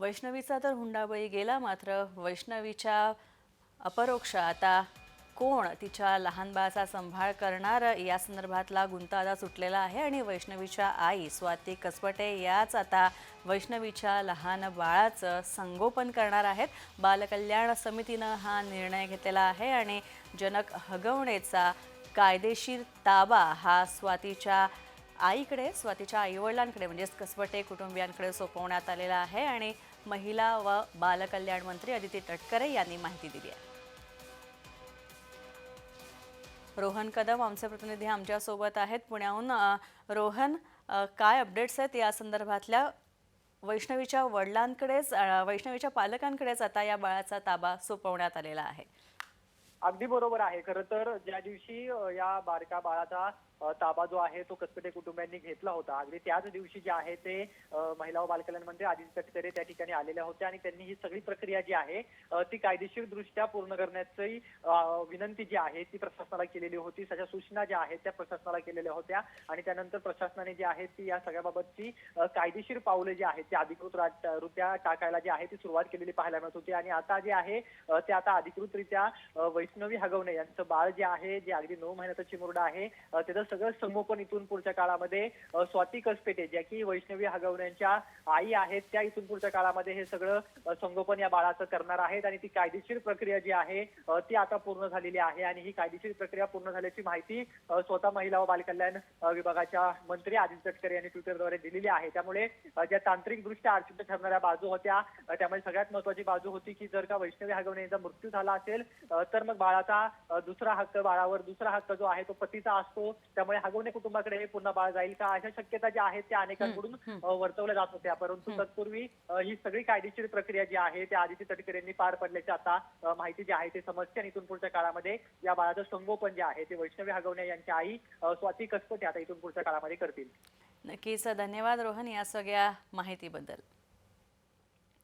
वैष्णवीचा तर हुंडाबळी गेला मात्र वैष्णवीच्या अपरोक्ष आता कोण तिच्या लहान बाळाचा संभाळ करणार? या संदर्भातला गुंतादा सुटलेला आहे आणि वैष्णवीच्या आई स्वाती कसबटे याच आता वैष्णवीच्या लहान बाळाचं संगोपन करणार आहेत. बालकल्याण समितीनं हा निर्णय घेतलेला आहे आणि जनक हगवणेचा कायदेशीर ताबा हा स्वातीच्या आईकडे स्वातीच्या आईवडिलांकडे म्हणजेच कसबटे कुटुंबियांकडे सोपवण्यात आलेला आहे आणि महिला व बालकल्याण मंत्री अदिती तटकरे यांनी माहिती दिली आहे. रोहन कदम आमचे प्रतिनिधी आमच्यासोबत आहेत. पुण्याहून रोहन काय अपडेट्स आहेत या संदर्भातल्या? वैष्णवीच्या वडिलांकडेच वैष्णवीच्या पालकांकडेच आता या बाळाचा ताबा सोपवण्यात आलेला आहे. अगदी बरोबर आहे. खरं तर ज्या दिवशी या बारका बाळाचा ताबा जो आहे तो कसपटे कुटुंबियांनी घेतला होता. अगदी त्याच दिवशी जे आहे ते महिला व बालकल्याण मंत्री आदित्य तटकरे त्या ठिकाणी आलेल्या होत्या आणि त्यांनी ही सगळी प्रक्रिया जी आहे ती कायदेशीर दृष्ट्या पूर्ण करण्याची विनंती जी आहे ती प्रशासनाला केलेली होती. सगळ्या सूचना ज्या आहेत त्या प्रशासनाला केलेल्या होत्या आणि त्यानंतर प्रशासनाने जी आहे ती या सगळ्याबाबतची कायदेशीर पावले जी आहेत ती अधिकृत टाकायला जी आहे ती सुरुवात केलेली पाहायला मिळत होती. आणि आता जे आहे ते आता अधिकृतरित्या वैष्णवी हगवणे. यांचं बाळ जे आहे जे अगदी नऊ महिन्याचा चिमुरडा आहे त्याचं सगळं संगोपन इथून पुढच्या काळामध्ये स्वाती कसपेटे ज्या की वैष्णवी हगवण्यांच्या आई आहेत त्या इथून पुढच्या काळामध्ये हे सगळं संगोपन या बाळाचं करणार आहेत आणि ती कायदेशीर प्रक्रिया जी आहे ती आता पूर्ण झालेली आहे आणि ही कायदेशीर प्रक्रिया पूर्ण झाल्याची माहिती स्वतः महिला व बालकल्याण विभागाच्या मंत्री आदित्य तटकरे यांनी ट्विटरद्वारे दिलेली आहे. त्यामुळे ज्या ज्या तांत्रिकदृष्ट्या अडचणी ठरणाऱ्या बाजू होत्या त्यामुळे सगळ्यात महत्वाची बाजू होती की जर का वैष्णवी हगवणे यांचा मृत्यू झाला असेल तर मग बाळाचा दुसरा हक्क बाळावर दुसरा हक्क जो आहे तो पतीचा असतो. त्यामुळे हगवणे कुटुंबाकडे हे पुन्हा बाळ जाईल का? अशा शक्यता ज्या आहेत त्या अनेकांकडून वर्तवल्या जात होत्या. परंतु तत्पूर्वी ही सगळी कायदेशीर प्रक्रिया जी आहे त्या आदित्य तटकरे यांनी पार पडल्याची आता माहिती जी आहे ते समजते. आणि इथून पुढच्या काळामध्ये या बाळाचं संगोपन जे आहे ते वैष्णवी हगवणे यांच्या आई स्वाती कसपटे आता इथून पुढच्या काळामध्ये करतील. नक्कीच. धन्यवाद रोहन या सगळ्या माहितीबद्दल.